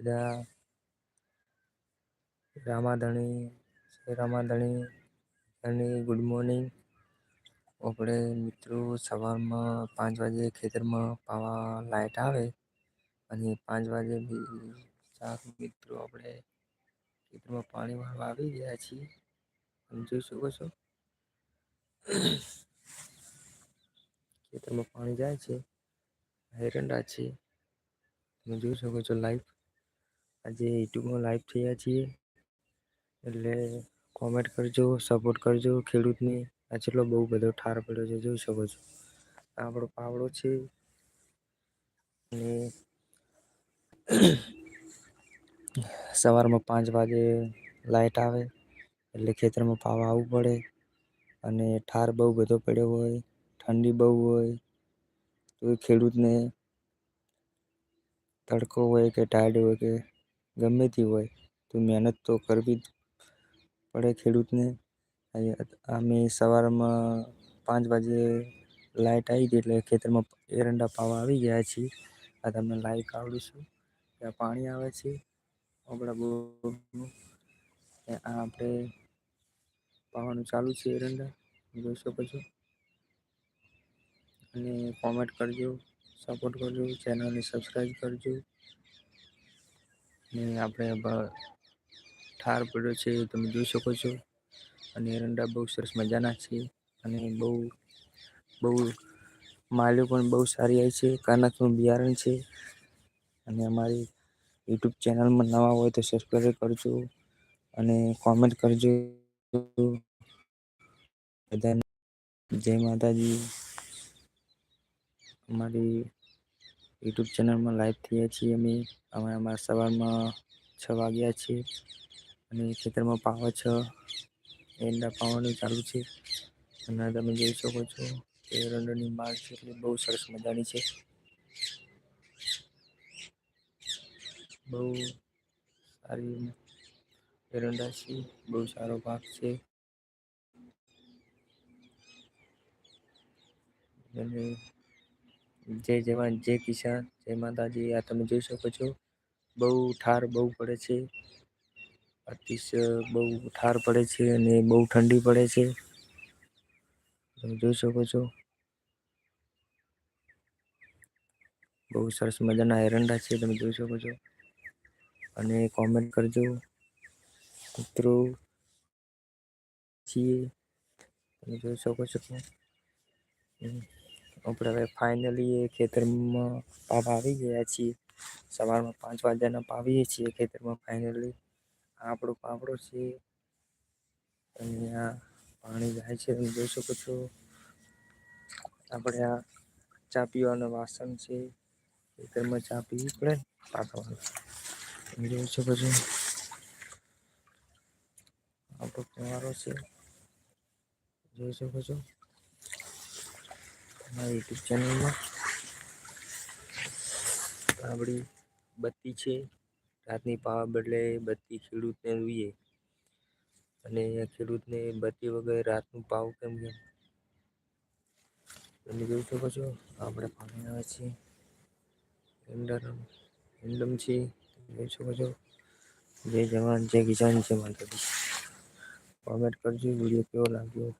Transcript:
બધા રામાધણી રામાધણી અને good morning આપણે મિત્રો સવારમાં પાંચ વાગે ખેતરમાં પાવા લાઈટ આવે અને પાંચ વાગે ચાર મિત્રો આપણે ખેતરમાં પાણી વાળવા આવી ગયા છીએ. તમે જોઈ શકો છો. ખેતરમાં પાણી જાય છે. હેરંડા છે તમે જોઈ શકો છો લાઈવ આજે યુટ્યુબમાં લાઈવ થયા છીએ. એટલે કોમેન્ટ કરજો સપોર્ટ કરજો ખેડૂતને. આ જેટલો બહુ બધો ઠાર પડ્યો છે, જોઈ શકો છો. આપણો પાવડો છે. અને સવારમાં પાંચ વાગે લાઇટ આવે, એટલે ખેતરમાં પાવા આવવું પડે. અને ઠાર બહુ બધો પડ્યો હોય, ઠંડી બહુ હોય, તો એ ખેડૂતને તડકો હોય કે ટાઢ હોય કે ગમે તે હોય, તો મહેનત તો કરવી જ પડે ખેડૂતને. અમે સવારમાં પાંચ વાગે લાઇટ આવી ગઈ એટલે ખેતરમાં એરંડા પાવા આવી ગયા છીએ. આ તમને લાઈવ આવડીશું ત્યાં પાણી આવે છે. આપણા બોરનું. આ આપણે પાવાનું ચાલુ છે એરંડા. જોઈ શકો છો અને કોમેન્ટ કરજો સપોર્ટ કરજો ચેનલને સબસ્ક્રાઈબ કરજો. ને આપણે ઠાર પડ્યો છે, તમે જોઈ શકો છો. અને એરંડા બહુ સરસ મજાના છે. અને બહુ બહુ માલ્યો પણ બહુ સારી આવી છે. કાનાથનું બિયારણ છે. અને અમારી યુટ્યુબ ચેનલમાં નવા હોય તો સબસ્ક્રાઈબ કરજો. અને કોમેન્ટ કરજો. બધાને જય માતાજી. અમારી યુટ્યુબ ચેનલમાં લાઈવ થઈએ છીએ અમે. અમે અમારા સવારમાં છ વાગ્યા છીએ અને ખેતરમાં પાવા છ, એંડા પાવાનું ચાલુ છે. અને તમે જોઈ શકો છો કે એરંડાની માળ છે એટલે બહુ સરસ મજાની છે. બહુ સારી એરંડા છે, બહુ સારો પાક છે. અને જય જવાન, જય કિસાન, જય માતાજી. આ તમે જોઈ શકો છો, બહુ ઠાર બહુ પડે છે. અતિશય બહુ ઠાર પડે છે અને બહુ ઠંડી પડે છે. તમે જોઈ શકો છો. બહુ સરસ મજાના એરંડા છે, તમે જોઈ શકો છો. અને કોમેન્ટ કરજો, મિત્રો. છીએ. તમે જોઈ શકો છો. આપણે હવે ફાઇનલી એ ખેતરમાં પાવા આવી ગયા છીએ. સવારમાં પાંચ વાગ્યાના પાવીએ છીએ ખેતરમાં ફાઇનલી આપણો પાપડો છે. અને આ પાણી જાય છે, તમે જોઈ શકો છો. આપણે આ ચા પીવાનું વાસણ છે. ખેતરમાં ચા પીવી પડે પાકવાનું. તમે જોઈ શકો છો. આપણો કુંવારો છે. જોઈ શકો છો. મારી યુટ્યુબ ચેનલમાં આપણી બત્તી છે. રાતની પાવા બદલે બત્તી ખેડૂતને જોઈએ. અને ખેડૂતને બત્તી વગર રાતનું પાવ કેમ કેમ તમે જોઈ શકો છો, આપણે પાણી આવે છે. એન્ડમ છે. જોઈ શકો છો. જય જવાન, જય કિસાન, જય માતાજી. કોમેન્ટ કરજો, વીડિયો કેવો લાગ્યો?